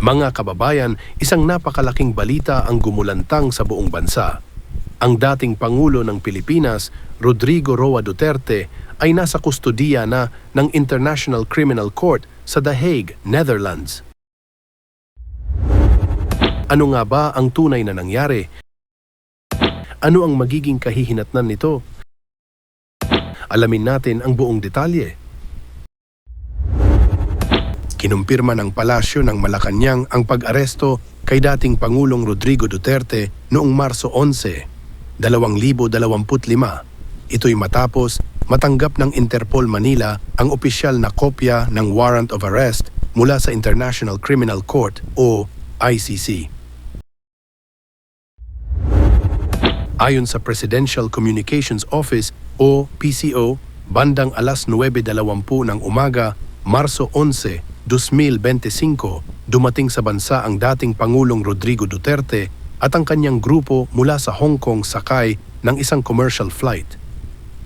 Mga kababayan, isang napakalaking balita ang gumulantang sa buong bansa. Ang dating Pangulo ng Pilipinas, Rodrigo Roa Duterte, ay nasa kustodiya na ng International Criminal Court sa The Hague, Netherlands. Ano nga ba ang tunay na nangyari? Ano ang magiging kahihinatnan nito? Alamin natin ang buong detalye. Kinumpirma ng palasyo ng Malacanang ang pag-aresto kay dating Pangulong Rodrigo Duterte noong Marso 11, 2025. Ito'y matapos matanggap ng Interpol Manila ang opisyal na kopya ng warrant of arrest mula sa International Criminal Court o ICC. Ayon sa Presidential Communications Office o PCO, bandang alas 9.20 ng umaga, Marso 11, 2025, dumating sa bansa ang dating Pangulong Rodrigo Duterte at ang kanyang grupo mula sa Hong Kong sakay ng isang commercial flight.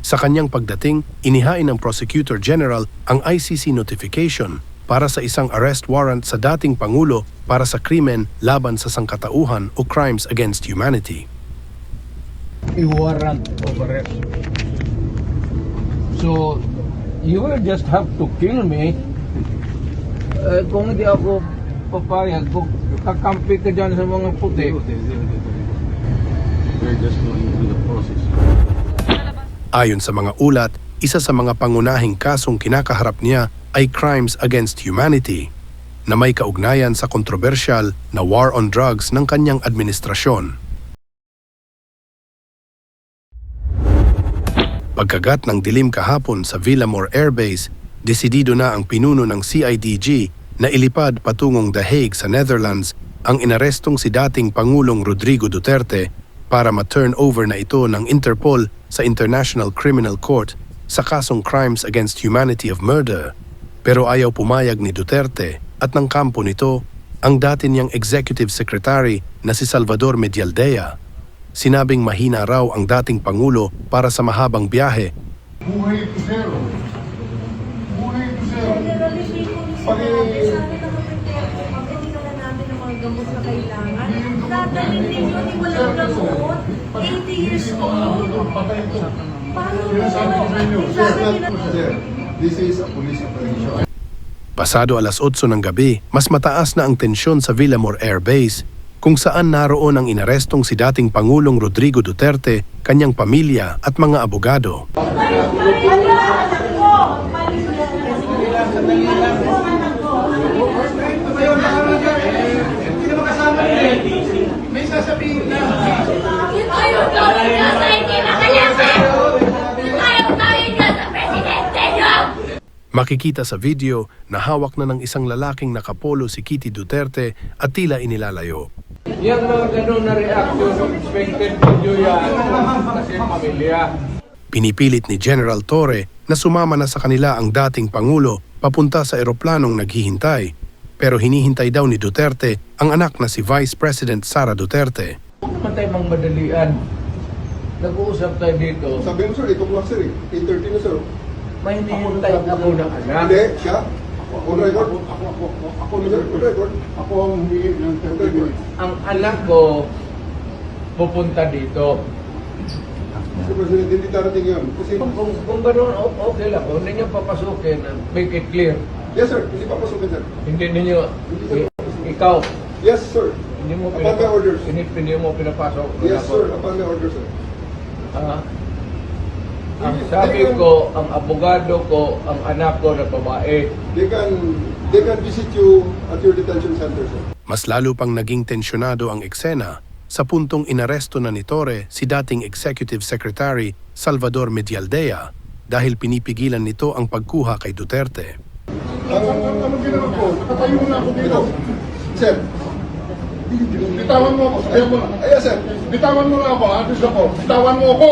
Sa kanyang pagdating, inihain ng Prosecutor General ang ICC notification para sa isang arrest warrant sa dating Pangulo para sa krimen laban sa sangkatauhan o crimes against humanity. warrant of arrest. So, you will just have to kill me. Eh, kung hindi ako papayag, kung kakampi ka dyan sa mga puti, We're just going through the process. Ayon sa mga ulat, isa sa mga pangunahing kasong kinakaharap niya ay crimes against humanity na may kaugnayan sa kontrobersyal na war on drugs ng kanyang administrasyon. Pagkagat ng dilim kahapon sa Villamore Air Base, desidido na ang pinuno ng CIDG na ilipad patungong The Hague sa Netherlands ang inarestong si dating Pangulong Rodrigo Duterte para ma-turn over na ito ng Interpol sa International Criminal Court sa kasong crimes against humanity of murder. Pero ayaw pumayag ni Duterte at ng kampo nito ang dati niyang executive secretary na si Salvador Medialdea. Sinabing mahina raw ang dating Pangulo para sa mahabang biyahe Buhay zero. Buhay ito zero. Generally, hindi ko sinabi sa akin na mag-prepare po kami, dinala namin ng mga gamot na kailangan. Dadalhin ninyo, di walang gamot. 80 years old. Paano this is a police operation. Pasado alas 8 ng gabi, mas mataas na ang tensyon sa Villamore Air Base kung saan naroon ang inarestong si dating Pangulong Rodrigo Duterte, kanyang pamilya at mga abogado. Ayaw Makikita sa video na hawak na ng isang lalaking nakapolo si Kitty Duterte at tila inilalayo. yung mga ganun na reaction, expected video yan kasi pamilya. Pinipilit ni General Torre na sumama na sa kanila ang dating Pangulo papunta sa eroplanong naghihintay. Pero hinihintay daw ni Duterte ang anak na si Vice President Sara Duterte. Huwag naman tayo mang madalian. Nag-uusap tayo dito, Sabi mo sir, ito lang sir eh. 8.30 na sir. May hinihintay ako ng anak. Hindi, siya. On record. Ako, ako, ako, ako, on record. Ako ang humingi ng 30 minutes. Ang anak ko pupunta dito. Mr. President, hindi darating yun. Kasi, Kung, kung, kung gano'n, o- okay lang. Kung hindi nyo papasukin, make it clear. yes sir, hindi pa pasukin sir. Hindi ninyo, i- ikaw, Yes sir. hindi mo Upon my orders. hindi, hindi mo pinapasok. Yes sir, upon my orders sir. Ah, ang sabi ko, ang abogado ko, ang anak ko na babae, They can, they can visit you at your detention center sir. Mas lalo pang naging tensyonado ang eksena sa puntong inaresto na ni Torre si dating Executive Secretary Salvador Medialdea dahil pinipigilan nito ang pagkuha kay Duterte. Ang ano ginawa ko, nakatayo na ako dito. Sir, bitawan mo ako. Ayaw mo na. Ayaw, sir. Bitawan mo na ako. Atis ako. Bitawan mo ako.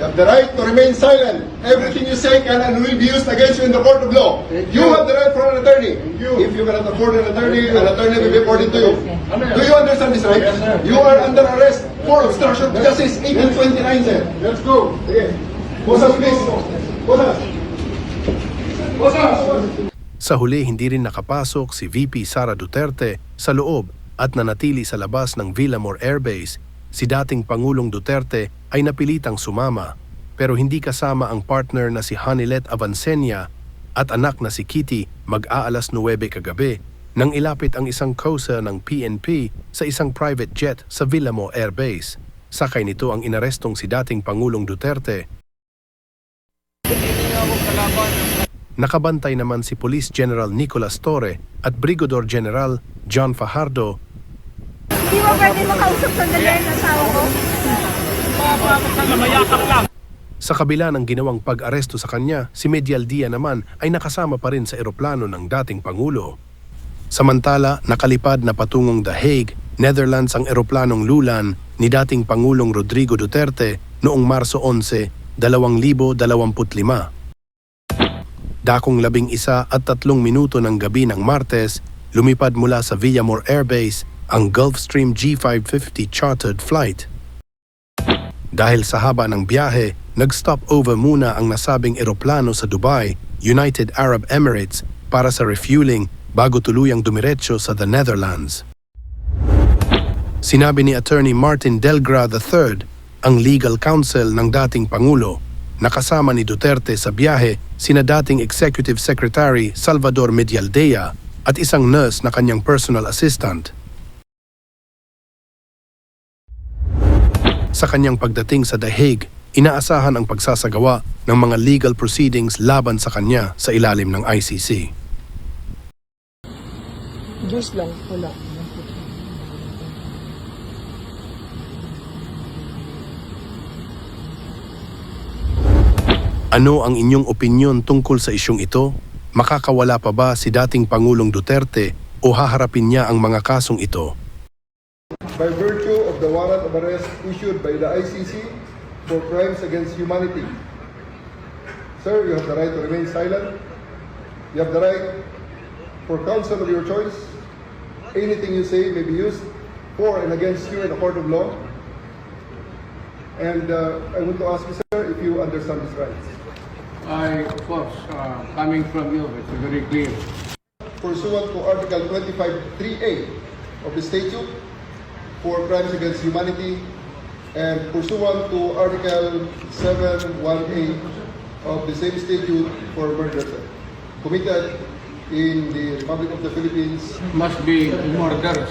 You have the right to remain silent. Everything you say can and will be used against you in the court of law. You have the right for an attorney. If you cannot afford an attorney, an attorney will be afforded to you. Do you understand this right? You are under arrest for obstruction of justice 1829, sir. Let's go. Sige. Bosas, please. Bosas. Bosas. Sa Sa huli hindi rin nakapasok si VP Sara Duterte sa loob at nanatili sa labas ng Villamor Air Base. Si dating Pangulong Duterte ay napilitang sumama pero hindi kasama ang partner na si Hanilet Avancenia at anak na si Kitty mag-aalas 9 kagabi nang ilapit ang isang COSA ng PNP sa isang private jet sa Villamor Air Base. Sakay nito ang inarestong si dating Pangulong Duterte Nakabantay naman si Police General Nicolas Torre at Brigador General John Fajardo Hindi mo pwede makausap sandali ang asawa ko? Sa kabila ng ginawang pag-aresto sa kanya, si Medial Dia naman ay nakasama pa rin sa eroplano ng dating Pangulo. Samantala, nakalipad na patungong The Hague, Netherlands ang eroplanong lulan ni dating Pangulong Rodrigo Duterte noong Marso 11, 2025. Dakong labing isa at tatlong minuto ng gabi ng Martes, lumipad mula sa Villamor Air Base ang Gulfstream G550 chartered flight. Dahil sa haba ng biyahe, nag-stop over muna ang nasabing eroplano sa Dubai, United Arab Emirates para sa refueling bago tuluyang dumiretso sa the Netherlands. Sinabi ni Attorney Martin Delgra III, ang legal counsel ng dating Pangulo, nakasama ni Duterte sa biyahe sina dating Executive Secretary Salvador Medialdea at isang nurse na kanyang personal assistant. Sa kanyang pagdating sa The Hague, inaasahan ang pagsasagawa ng mga legal proceedings laban sa kanya sa ilalim ng ICC. Juice lang, wala. Ano ang inyong opinyon tungkol sa isyong ito? Makakawala pa ba si dating Pangulong Duterte o haharapin niya ang mga kasong ito? By virtue of the warrant of arrest issued by the ICC for crimes against humanity. Sir, you have the right to remain silent. You have the right for counsel of your choice. Anything you say may be used for and against you in a court of law. And uh, I want to ask you, sir, if you understand these rights. I, of course, uh, coming from you, it's very clear. Pursuant to Article 25.3a of the statute for crimes against humanity and pursuant to Article 7.1a of the same statute for murder committed in the Republic of the Philippines Must be murders.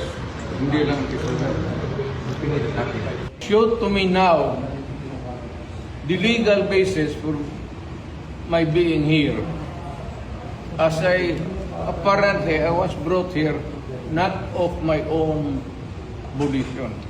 Show to me now the legal basis for my being here. As I, apparently, I was brought here not of my own bullición.